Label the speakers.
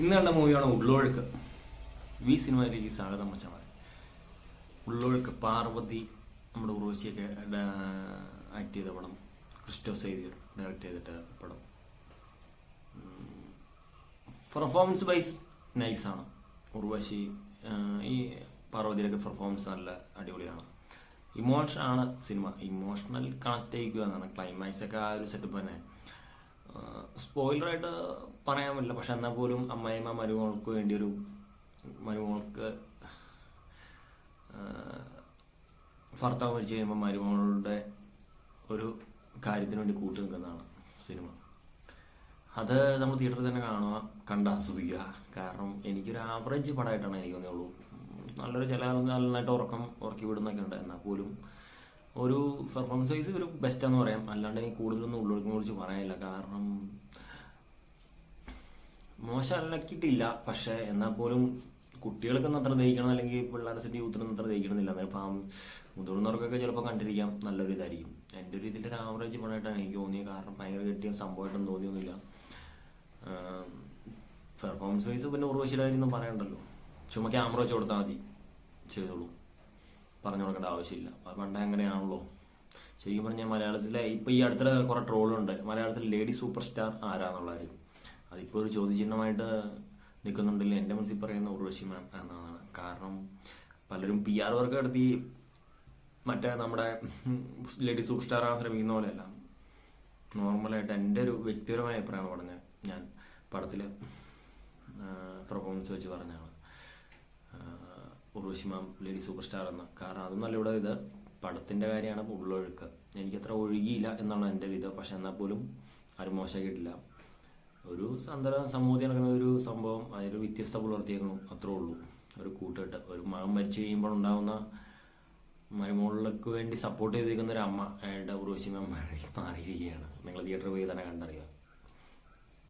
Speaker 1: ഇന്ന് കണ്ട മൂവിയാണ് ഉള്ളൊഴുക്ക്. വി സിനിമയിലേക്ക് സ്വാഗതം മച്ചമാർ ഉള്ളൊഴുക്ക് പാർവതി നമ്മുടെ ഉറവശിയൊക്കെ ആക്ട് ചെയ്ത പടം ക്രിസ്റ്റോസ് സേവിയർ ഡയറക്റ്റ് ചെയ്തിട്ട് പടം. പെർഫോമൻസ് വൈസ് നൈസാണ് ഉർവശി ഈ പാർവതിയിലൊക്കെ പെർഫോമൻസ് നല്ല അടിപൊളിയാണ്. ഇമോഷൻ ആണ് സിനിമ. ഇമോഷണൽ കണക്ട് ചെയ്യിക്കുക എന്നാണ്. ക്ലൈമാക്സ് ഒക്കെ ആ ഒരു സെറ്റപ്പ് തന്നെ. സ്പോയിലറായിട്ട് പറയാൻ പറ്റില്ല. പക്ഷെ എന്നാൽ പോലും അമ്മായിമ്മ മരുമകൾക്ക് വേണ്ടി ഒരു മരുമകൾക്ക് ഭർത്താവ് മരിച്ചു കഴിയുമ്പോൾ മരുമകളുടെ ഒരു കാര്യത്തിന് വേണ്ടി കൂട്ടു നിൽക്കുന്നതാണ് സിനിമ. അത് നമ്മൾ തിയേറ്ററിൽ തന്നെ കാണുക കണ്ട് ആസ്വദിക്കുക. കാരണം എനിക്കൊരു ആവറേജ് പടമായിട്ടാണ് എനിക്ക് തോന്നിയുള്ളൂ. നല്ലൊരു ചില നന്നായിട്ട് ഉറക്കം ഉറക്കി വിടുന്നൊക്കെ ഉണ്ട്. എന്നാൽ പോലും ഒരു പെർഫോമൻസ് വൈസ് ഒരു ബെസ്റ്റ് എന്ന് പറയാം. അല്ലാണ്ട് എനിക്ക് കൂടുതലൊന്നും ഉള്ളൊഴുക്കിനെ കുറിച്ച് പറയാനില്ല. കാരണം മോശമല്ലാക്കിയിട്ടില്ല. പക്ഷേ എന്നാൽ പോലും കുട്ടികൾക്കൊന്നും അത്ര ദഹിക്കണം അല്ലെങ്കിൽ പിള്ളേരെ സെറ്റ് യൂത്തിനൊന്നും അത്ര ദഹിക്കണമെന്നില്ല. അന്നേരം ഫാം മുതിർന്നവർക്കൊക്കെ ചിലപ്പോൾ കണ്ടിരിക്കാം. നല്ലൊരു ഇതായിരിക്കും. എന്റെ ഒരു ഇതിന്റെ ഒരു ആവറേജ് പടമായിട്ടാണ് എനിക്ക് തോന്നിയത്. കാരണം ഭയങ്കര കിട്ടിയ സംഭവമായിട്ടൊന്നും തോന്നിയൊന്നുമില്ല. പെർഫോമൻസ് വൈസ് പിന്നെ ഉറവശിയുടെ കാര്യമൊന്നും പറയണ്ടല്ലോ. ചുമ്മാ ക്യാമറ വെച്ച് കൊടുത്താൽ മതി. ചെയ്തോളൂ. പറഞ്ഞു കൊടുക്കേണ്ട ആവശ്യമില്ല. അത് പണ്ടേ അങ്ങനെയാണല്ലോ. ശരിക്കും പറഞ്ഞാൽ മലയാളത്തിലെ ഇപ്പോൾ ഈ അടുത്തിടെ കുറേ ട്രോളുണ്ട്. മലയാളത്തിൽ ലേഡി സൂപ്പർ സ്റ്റാർ ആരാന്നുള്ള കാര്യം. അതിപ്പോൾ ഒരു ചോദ്യചിഹ്നമായിട്ട് നിൽക്കുന്നുണ്ടെങ്കിൽ എന്റെ മനസ്സിൽ പറയുന്ന ഉർവശി മാം എന്നാണ്. കാരണം പലരും പി ആർ വർക്ക് നടത്തി മറ്റേ നമ്മുടെ ലേഡി സൂപ്പർ സ്റ്റാർ ആകാൻ ശ്രമിക്കുന്ന പോലെയല്ല. നോർമലായിട്ട് എന്റെ ഒരു വ്യക്തിപരമായ അഭിപ്രായമാണ് പറഞ്ഞത് ഞാൻ പടത്തിൽ പെർഫോമൻസ് വെച്ച് പറഞ്ഞാണ് Urvashi ma'am lady super star എന്ന കാരണം അതൊന്നല്ല ഇവിടെ ഇത് പടത്തിന്റെ കാര്യമാണ് ഉള്ളൊഴുക്ക് എനിക്കത്ര ഒഴുകിയില്ല എന്നാണ് എന്റെ വിധം പക്ഷെ എന്നാൽ പോലും ആരും മോശമാക്കിയിട്ടില്ല. ഒരു സന്തര സമൂഹത്തിൽ നടക്കുന്ന ഒരു സംഭവം അതിൽ വ്യത്യസ്ത പുലർത്തിയേക്കണം അത്രേ ഉള്ളൂ. ഒരു കൂട്ടുകെട്ട്. ഒരു മകൻ മരിച്ചു കഴിയുമ്പോൾ ഉണ്ടാകുന്ന മരുമോളിലേക്ക് വേണ്ടി സപ്പോർട്ട് ചെയ്തിരിക്കുന്ന ഒരു അമ്മ അയാളുടെ ഉർവശി മാം മാറിയിരിക്കുകയാണ്. നിങ്ങൾ തിയേറ്ററിൽ പോയി തന്നെ കണ്ടറിയുക.